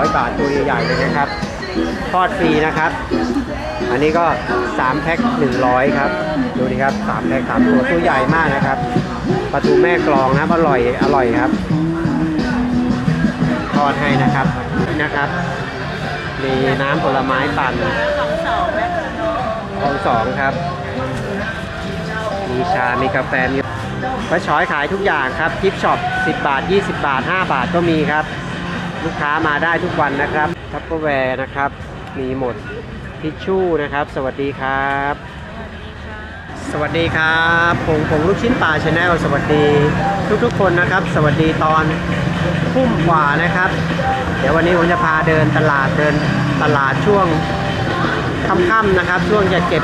ร้อยบาทตัวใหญ่ๆเลยนะครับ ทอดฟรีนะครับ อันนี้ก็ 3 แพ็ค100 ครับ ดูดิครับ 3 แพ็ค3ตัวตัวใหญ่มากนะครับปลาทูแม่กลองนะครับอร่อยอร่อยครับ ทอดให้นะครับนะครับ มีน้ำผลไม้ปั่นของสองครับ มีชา มีกาแฟ มีป้าช้อยขายทุกอย่างครับกิฟช็อป 10 บาท 20 บาท 5 บาทก็มีครับ ลูกค้ามาได้ทุกวันนะครับทัพเปอร์แวร์นะครับ มีหมดทิชชู่นะครับ สวัสดีครับ สวัสดีครับผมผมลูกชิ้นปลาชาแนลสวัสดีทุกๆคนนะครับ สวัสดีตอนทุ่มกว่านะครับ เดี๋ยววันนี้ผมจะพาเดินตลาดเดินตลาดช่วงค่ำๆนะครับ ช่วงจะเก็บ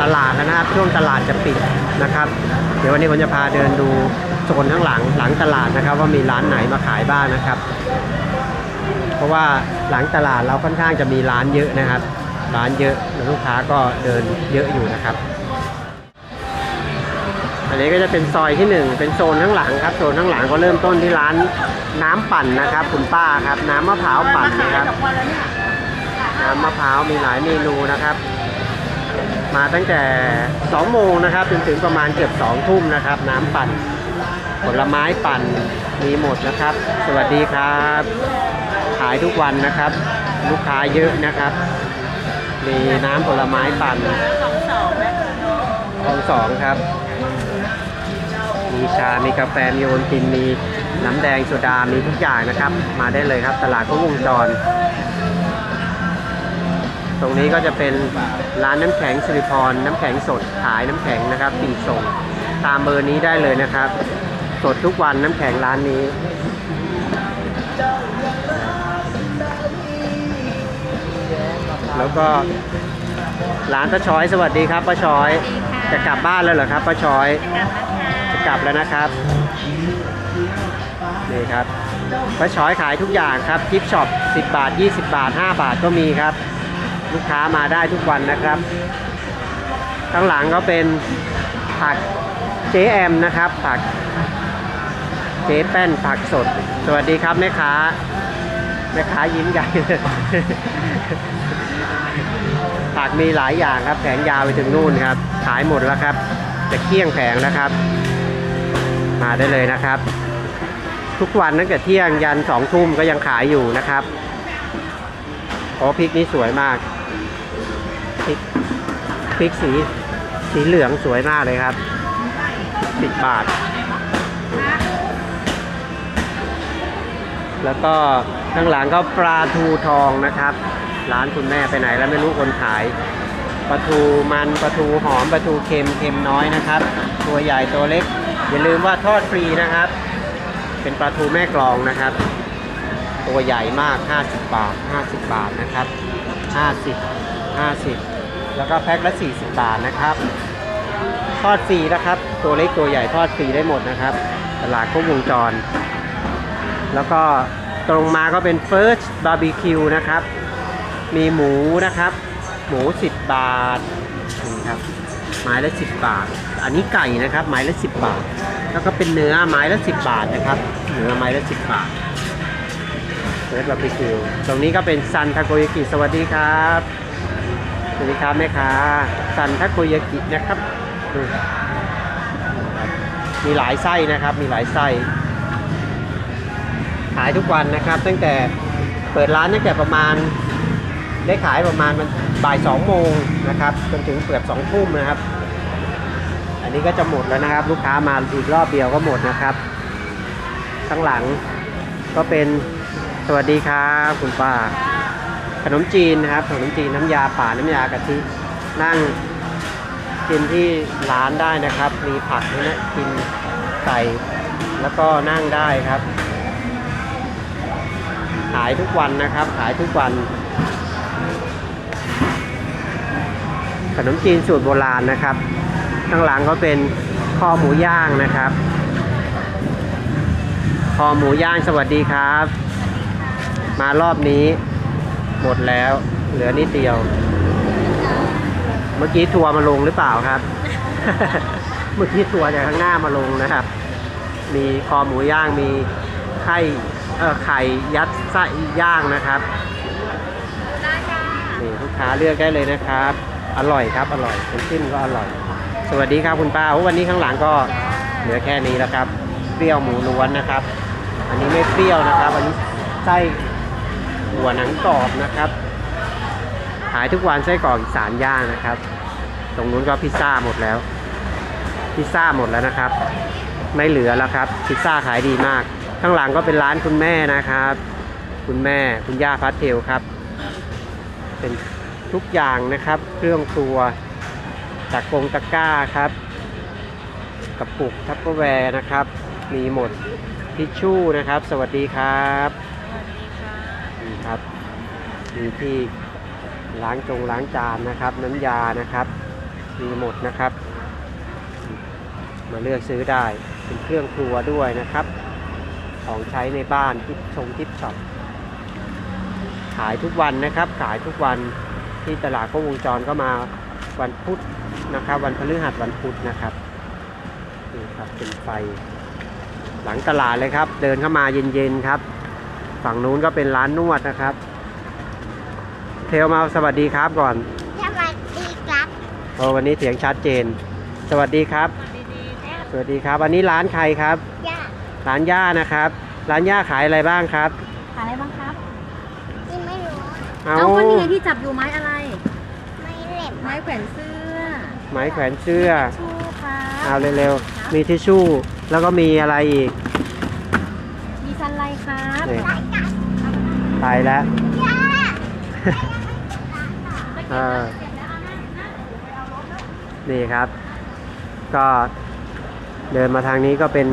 ตลาดนะครับ ช่วงตลาดจะปิดนะครับ เดี๋ยววันนี้ผมจะพาเดินดูโซนข้างหลังหลังตลาดนะครับ ว่ามีร้านไหนมาขายบ้างนะครับ เพราะว่าหลังตลาดเราค่อนข้างจะมีร้านเยอะนะครับ ร้านเยอะและลูกค้าก็เดินเยอะอยู่นะครับ อันนี้ก็จะเป็นซอยที่หนึ่งเป็นโซนข้างหลังครับโซนข้างหลังก็เริ่มต้นที่ร้านน้ำปั่นนะครับ คุณป้าครับ น้ำมะพร้าวปั่นนะครับสองวันแล้วเนี่ยน้ำมะพร้าวมีหลายเมนูนะครับ มาตั้งแต่ 2 โมงนะครับจนถึงประมาณเกือบ2ทุ่มนะครับ น้ำปั่นผลไม้ปั่นมีหมดนะครับ สวัสดีครับ ขายทุกวันนะครับ ลูกค้าเยอะนะครับ มีน้ำผลไม้ปั่นของสองครับ มีชา มีกาแฟ มีโอนติน มีน้ำแดงโซดา มีทุกอย่างนะครับ มาได้เลยครับ ตลาดก็วงจร ตรงนี้ก็จะเป็นร้านน้ำแข็งสิริพร น้ำแข็งสด ขายน้ำแข็งนะครับปีส่ง ตามเบอร์นี้ได้เลยนะครับ สดทุกวันน้ำแข็งร้านนี้ แล้วก็ร้านป้าช้อยสวัสดีครับป้าช้อย จะกลับบ้านแล้วเหรอครับป้าช้อย จะกลับแล้วนะครับนี่ครับป้าช้อยขายทุกอย่างครับกิฟช็อป10 บาท 20 บาท 5 บาทก็มีครับ ลูกค้ามาได้ทุกวันนะครับ ข้างหลังก็เป็นผักเจแอมนะครับ ผักเจแป้นผักสด สวัสดีครับแม่ค้าแม่ค้ายิ้มใหญ่ ผักมีหลายอย่างครับ แผงยาวไปถึงนู่นครับ ขายหมดแล้วครับ จะเกี้ยงแผงแล้วครับ มาได้เลยนะครับ ทุกวันตั้งแต่เที่ยงยันสองทุ่มก็ยังขายอยู่นะครับโอ้พริกนี้สวยมากพริกพริกสีสีเหลืองสวยมากเลยครับสิบบาท แล้วก็ข้างหลังก็ปลาทูทองนะครับ ร้านคุณแม่ไปไหนแล้วไม่รู้คนขายปลาทูมันปลาทูหอมปลาทูเค็มเค็มน้อยนะครับ ตัวใหญ่ตัวเล็ก อย่าลืมว่าทอดฟรีนะครับ เป็นปลาทูแม่กลองนะครับ ตัวใหญ่มาก 50 บาท 50 บาทนะครับ 50 50 แล้วก็แพ็คละ 40 บาทนะครับ ทอดฟรีนะครับ ตัวเล็กตัวใหญ่ทอดฟรีได้หมดนะครับ ตลาดครบวงจร แล้วก็ตรงมาก็เป็น First Barbecue นะครับ มีหมูนะครับ หมู 10 บาทนี่ครับไม้ละ10 บาท อันนี้ไก่นะครับ ไม้ละ10 บาท แล้วก็เป็นเนื้อไม้ละ10 บาทนะครับเนื้อไม้ละ10 บาท First Barbecue ตรงนี้ก็เป็นซันทาโกยากิสวัสดีครับสวัสดีครับแม่ค้าซันทาโกยากินะครับมีหลายไส้นะครับ มีหลายไส้ ขายทุกวันนะครับ ตั้งแต่เปิดร้านตั้งแต่ประมาณ ได้ขายประมาณมันบ่ายสองโมงนะครับจนถึงเกือบสองทุ่มนะครับ อันนี้ก็จะหมดแล้วนะครับ ลูกค้ามาอีกรอบเดียวก็หมดนะครับ ข้างหลังก็เป็นสวัสดีครับคุณป้า ขนมจีนนะครับขนมจีนน้ำยาป่าน้ำยากะทินั่งกินที่ร้านได้นะครับ มีผักนะกินไก่แล้วก็นั่งได้ครับ ขายทุกวันนะครับ ขายทุกวัน ขนมจีนสูตรโบราณนะครับ ข้างหลังก็เป็นคอหมูย่างนะครับคอหมูย่างสวัสดีครับ มารอบนี้ หมดแล้วเหลือนิดเดียว เมื่อกี้ทัวร์มาลงหรือเปล่าครับ เมื่อกี้ทัวร์จากข้างหน้ามาลงนะครับ มีคอหมูย่างมีไข่เออไข่ยัดไส้ย่างนะครับนี่ลูกค้าเลือกได้เลยนะครับ อร่อยครับอร่อยน้ำจิ้มก็อร่อย สวัสดีครับคุณป้าวันนี้ข้างหลังก็เหลือแค่นี้แล้วครับ เปรี้ยวหมูล้วนนะครับ อันนี้ไม่เปรี้ยวนะครับ อันนี้ไส้หัวหนังกรอบนะครับ ขายทุกวันไส้กรอกอีสานย่างนะครับ ตรงนู้นก็พิซซ่าหมดแล้ว พิซซ่าหมดแล้วนะครับ ไม่เหลือแล้วครับ พิซซ่าขายดีมาก ข้างหลังก็เป็นร้านคุณแม่นะครับ คุณแม่คุณย่าพัทเทลครับ เป็น ทุกอย่างนะครับ เครื่องครัวตะกงตะกร้าครับกระปุกทัพเปอร์แวร์นะครับ มีหมดทิชชู่นะครับ สวัสดีครับสวัสดีค่ะนี่ครับมีที่ล้างจงล้างจานนะครับ น้ำยานะครับ มีหมดนะครับ มาเลือกซื้อได้เป็นเครื่องครัวด้วยนะครับ ของใช้ในบ้านทิปชงทิปช็อปขายทุกวันนะครับ ขายทุกวัน ที่ตลาดก็วงจรก็มาวันพุธนะครับ วันพฤหัสวันพุธนะครับนี่ครับเป็นไฟ หลังตลาดเลยครับ เดินเข้ามาเย็นๆครับ ฝั่งนู้นก็เป็นร้านนวดนะครับ เทลมาสวัสดีครับก่อนสวัสดีครับโอ้วันนี้เสียงชัดเจน สวัสดีครับ สวัสดีๆค่ะสวัสดีครับ อันนี้ร้านใครครับ ย่า ร้านย่านะครับ ร้านย่าขายอะไรบ้างครับ ขายอะไรบ้างครับ ที่ไม่รู้ เอาเอาคนนี้ที่จับอยู่ไม้อะไร ไม่เล็บไม้แขวนเสื้อไม้แขวนเสื้อ ชูค่ะเอาเร็วๆ มีทิชชู่ แล้วก็มีอะไรอีก มีซันไลท์ครับนี่ได้กันไปแล้ว ย่าเออนี่ครับ ก็เดินมาทางนี้ก็เป็น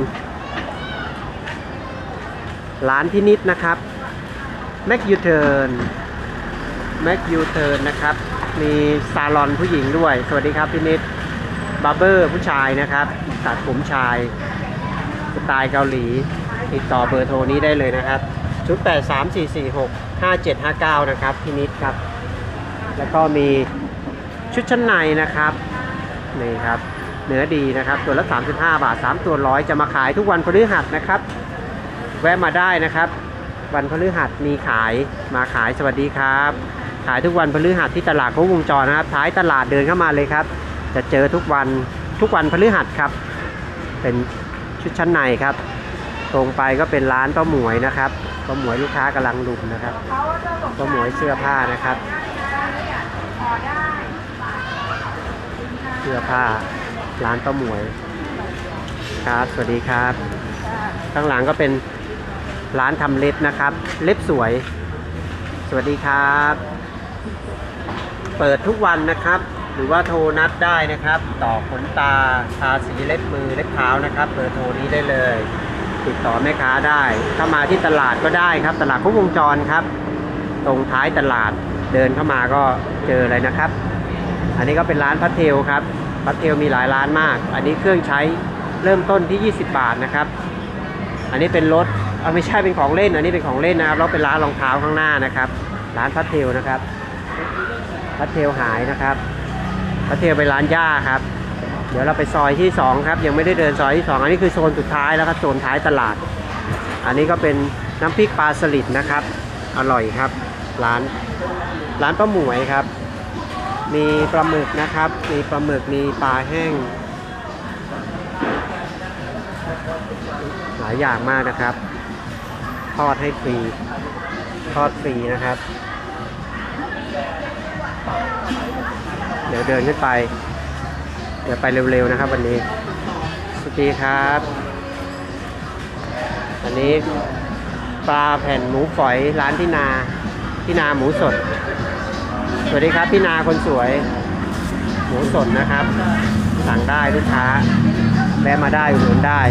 ร้านพินิษนะครับ แม็กยูเทิร์น แม็กยูเทิร์นนะครับ มีซาลอนผู้หญิงด้วย สวัสดีครับพินิษบาร์เบอร์ผู้ชายนะครับตัดผมชายสไตล์เกาหลี ติดต่อเบอร์โทรนี้ได้เลยนะครับชุด8 3 4 4 6 5 7 5 9 นะครับพินิษครับ แล้วก็มีชุดชั้นในนะครับนี่ครับเนื้อดีนะครับ ตัวละ 35 บาท 3 ตัวร้อยจะมาขายทุกวันพฤหัสนะครับ แวะมาได้นะครับ วันพฤหัสมีขายมาขายสวัสดีครับ ขายทุกวันพฤหัสที่ตลาดครบวงจรนะครับ ท้ายตลาดเดินเข้ามาเลยครับ จะเจอทุกวันทุกวันพฤหัสครับ เป็นชุดชั้นในครับ ตรงไปก็เป็นร้านป้าหมวยนะครับป้าหมวยลูกค้ากำลังลุมนะครับป้าหมวยเสื้อผ้านะครับเสื้อผ้าร้านป้าหมวยครับ สวัสดีครับ ข้างหลังก็เป็นร้านทำเล็บนะครับ เล็บสวย สวัสดีครับ เปิดทุกวันนะครับ หรือว่าโทรนัดได้นะครับ ต่อขนตาทาสีเล็บมือเล็บเท้านะครับเบอร์โทรนี้ได้เลย ติดต่อแม่ค้าได้ถ้ามาที่ตลาดก็ได้ครับ ตลาดครบวงจรครับ ตรงท้ายตลาดเดินเข้ามาก็เจอเลยนะครับ อันนี้ก็เป็นร้านพัทเทลครับพัทเทลมีหลายร้านมาก อันนี้เครื่องใช้เริ่มต้นที่ 20 บาทนะครับ อันนี้เป็นรถเอาไม่ใช่เป็นของเล่น อันนี้เป็นของเล่นนะครับแล้วเป็นร้านรองเท้าข้างหน้านะครับ ร้านพัทเทลนะครับ พัทเทลหายนะครับพัทเทลไปร้านย่าครับ เดี๋ยวเราไปซอยที่ 2 ครับ ยังไม่ได้เดินซอยที่ 2 อันนี้คือโซนสุดท้ายแล้วครับโซนท้ายตลาด อันนี้ก็เป็นน้ำพริกปลาสลิดนะครับ อร่อยครับ ร้านร้านป้าหมวยครับ มีปลาหมึกนะครับ มีปลาหมึกมีปลาแห้ง หลายอย่างมากนะครับ ทอดให้ฟรีทอดฟรีนะครับ เดี๋ยวเดินขึ้นไป เดี๋ยวไปเร็วๆนะครับ วันนี้ สวัสดีครับอันนี้ปลาแผ่นหมูฝอยร้านที่นาที่นาหมูสด สวัสดีครับพี่นาคนสวย หมูสดนะครับ สั่งได้ลูกค้าแวะมาได้อุดหนุนได้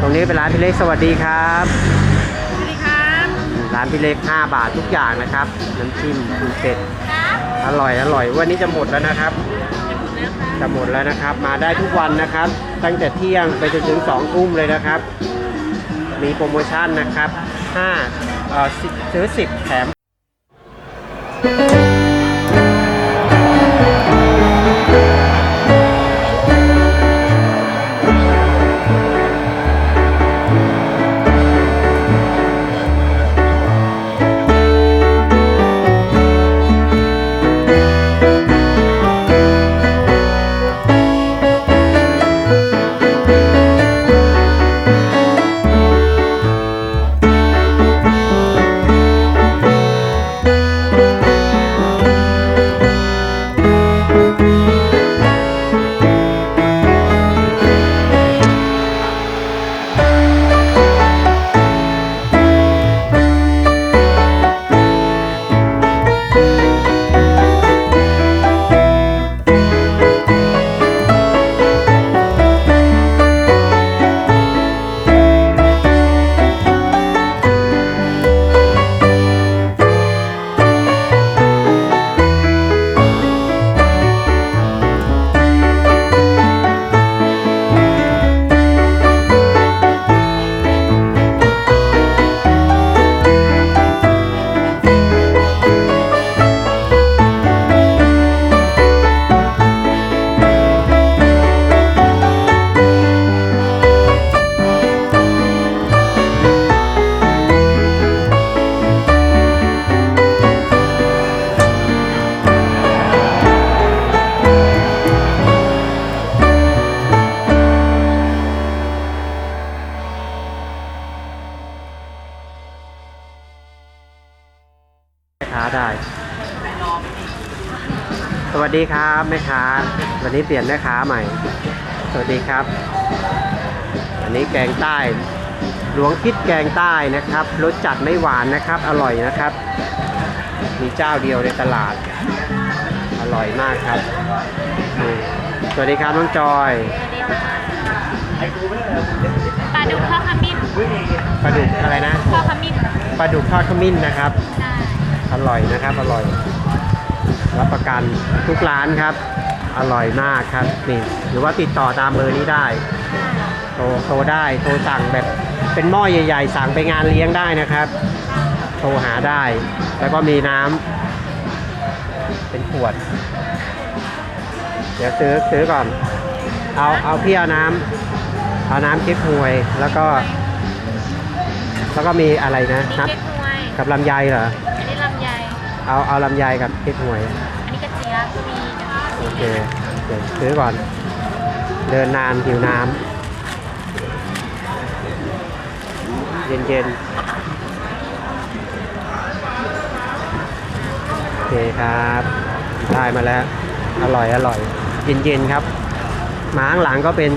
ตรงนี้เป็นร้านพี่เล็กสวัสดีครับ สวัสดีครับ ร้านพี่เล็ก 5 บาททุกอย่างนะครับ น้ำจิ้มคุณเป็ดครับ อร่อยอร่อยวันนี้จะหมดแล้วนะครับจะหมดแล้วนะครับ มาได้ทุกวันนะครับ ตั้งแต่เที่ยงไปจนถึง2ทุ่มเลยนะครับ มีโปรโมชั่นนะครับ5เอ่อ10ซื้อ10แถม สวัสดีครับแม่ค้าวันนี้เปลี่ยนแม่ค้าใหม่ สวัสดีครับอันนี้แกงใต้ หลวงคิดแกงใต้นะครับรสจัดไม่หวานนะครับ อร่อยนะครับ มีเจ้าเดียวในตลาด อร่อยมากครับนี่สวัสดีครับน้องจอยปลาดุกทอดขมิ้นปลาดุกอะไรนะทอดขมิ้นปลาดุกทอดขมิ้นนะครับใช่อร่อยนะครับอร่อย รับประกันทุกร้านครับ อร่อยมากครับนี่หรือว่าติดต่อตามเบอร์นี้ได้โทรโทรได้โทรสั่งแบบเป็นหม้อใหญ่ ๆ สั่งไปงานเลี้ยงได้นะครับ โทรหาได้ แล้วก็มีน้ำเป็นขวด เดี๋ยวซื้อซื้อก่อน เอาเอาพี่เอาน้ำเอาน้ำเก๊กฮวยแล้วก็ แล้วก็มีอะไรนะมีนับเก๊กฮวยกับลำไยเหรออันนี้ลำไย เอาเอาลำไยกับเก๊กฮวยอันนี้กระเจี๊ยบก็มีนะคะโอเคเดี๋ยวซื้อก่อน เดินนานหิวน้ำเย็นเย็นๆโอเคครับได้มาแล้ว อร่อยอร่อย เย็นเย็นๆครับมาข้างหลังก็เป็น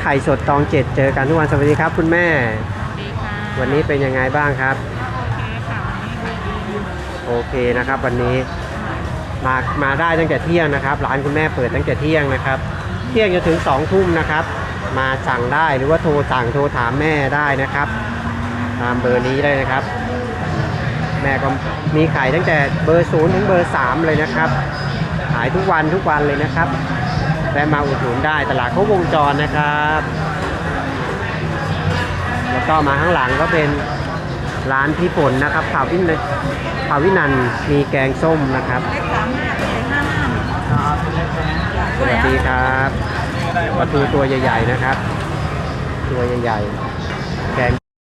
ไข่สดตองเจ็ดเจอกันทุกวันสวัสดีครับ คุณแม่ดีค่ะวันนี้เป็นยังไงบ้างครับ โอเคนะครับวันนี้มามาได้ตั้งแต่เที่ยงนะครับร้านคุณแม่เปิดตั้งแต่เที่ยงนะครับ เที่ยงจนถึง2องทุ่มนะครับ มาสั่งได้หรือว่าโทรสั่งโทรถามแม่ได้นะครับ ตามเบอร์นี้ได้นะครับ แม่ก็มีขายตั้งแต่เบอร์ศูนย์ถึงเบอร์สามเลยนะครับ ขายทุกวันทุกวันเลยนะครับแวะมาอุดหนุนได้ตลาดครบวงจรนะครับ แล้วก็มาข้างหลังก็เป็น ร้านพี่ฝนนะครับข่าววินข่าววินันมีแกงส้มนะครับสามห้าเลขห้าห้าสวัสดีครับปลาทูตัวใหญ่ ๆ นะครับ ตัวใหญ่ๆ